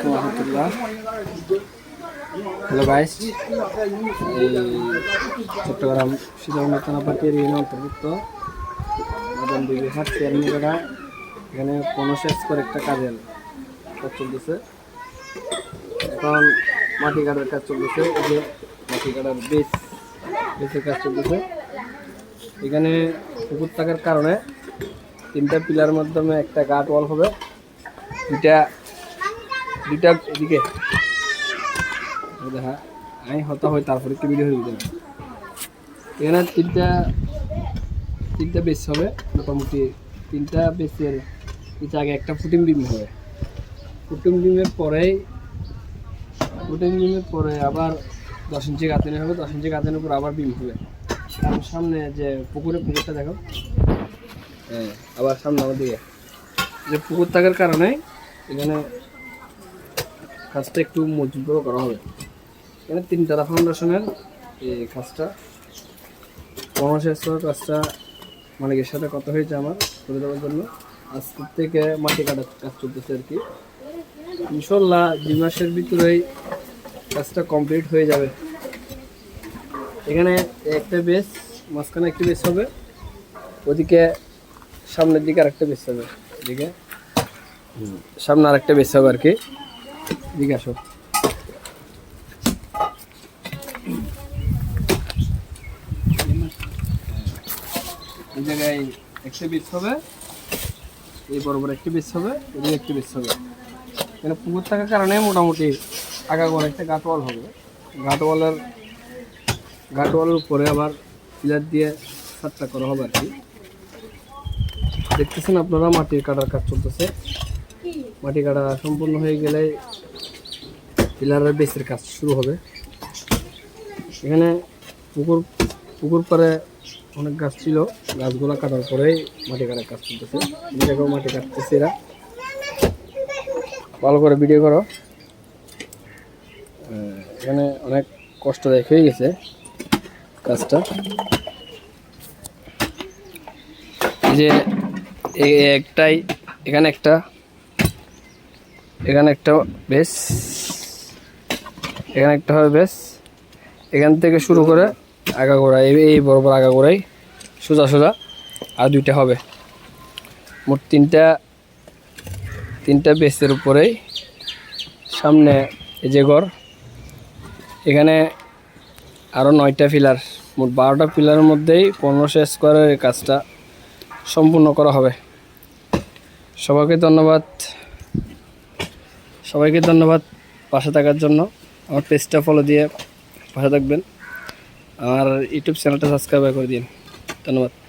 রহমতুল্লাহ। Hello guys এই Chittagong শিলাঙ্গ থানাপাটির union অন্তর্ভুক্ত। চেয়ারম্যানেরা এখানে একটা কাজের কাজ চলতেছে। এখন মাটি কাটার কাজ চলতেছে, এই যে মাটি কাটার বেস বেসের কাজ চলতেছে। এখানে পুকুর থাকার কারণে তিনটা পিলার মাধ্যমে একটা গার্ড ওয়াল হবে। দুইটা দুইটা এদিকে। দেখা আমি হতা হয় তারপরে একটু ভিডিও হয়ে যাবে এখানে তিনটা তিনটা বেস হবে, মোটামুটি তিনটা বেসের নিচে আগে একটা ফুটিং বিম হবে। ফুটিং বিমের পরেই ফুটিং বিমের পরে আবার দশ ইঞ্চি গাঁথানি হবে, দশ ইঞ্চি গাঁথানির উপর আবার বিম হবে। কারণ সামনে যে পুকুরে, পুকুরটা দেখো। হ্যাঁ আবার সামনে আমার দিকে যে পুকুর থাকার কারণে এখানে কাজটা একটু মজবুত করে হবে। এখানে তিনতলা ফাউন্ডেশনের এই কাজটা। করার কাজটা মালিকের সাথে কথা হয়েছে আমার করে দেওয়ার জন্য। আজকের থেকে মাটি কাটার কাজ চলতেছে আর কি। ইনশাল্লাহ দুই মাসের ভিতরেই কাজটা কমপ্লিট হয়ে যাবে। এখানে একটা বেস, মাঝখানে একটা বেস হবে। ওদিকে সামনের দিকে আরেকটা বেস হবে। এদিকে সামনে আরেকটা বেস হবে আর কি। এদিকে এই জায়গায় একটা বেস হবে, এই বরাবর একটা বেস হবে, এদিকে একটা বেস হবে। এখানে পুকুর থাকার কারণে মোটামুটি আগাগোড়া একটা গাটওয়াল হবে। গাটওয়ালের গাটওয়ালের উপরে আবার পিলার দিয়ে সাতটা করা হবে আর কি। দেখতেছেন আপনারা মাটির কাটার কাজ চলতেছে। মাটি কাটা সম্পূর্ণ হয়ে গেলে পিলারের বেসের কাজ শুরু হবে। এখানে পুকুর পুকুর পাড়ে অনেক গাছ ছিল। গাছগুলো কাটার পরেই মাটি কাটার কাজ চলতেছে। এদিকেও মাটি কাটতেছে এরা। ভালো করে ভিডিও করো। এখানে অনেক কষ্টদায়ক হয়ে গেছে কাজটা। যে একটাই, এখানে একটা এখানে একটা বেশ, এখানে একটা হবে বেশ। এখান থেকে শুরু করে আগাগোড়া এই এই বরাবর আগাগোড়াই, সোজা সোজা, আর দুইটা হবে। মোট তিনটা তিনটা বেসের উপরেই সামনে এই যে ঘর, এখানে আরও নয়টা পিলার, মোট বারোটা পিলারের মধ্যেই পনেরোশো স্কোয়ারের কাজটা সম্পূর্ণ করা হবে। সবাইকে ধন্যবাদ। সবাইকে ধন্যবাদ পাশে থাকার জন্য। আমার পেজটা ফলো দিয়ে পাশে থাকবেন। আর ইউটিউব চ্যানেলটা সাবস্ক্রাইব করে দিন। ধন্যবাদ।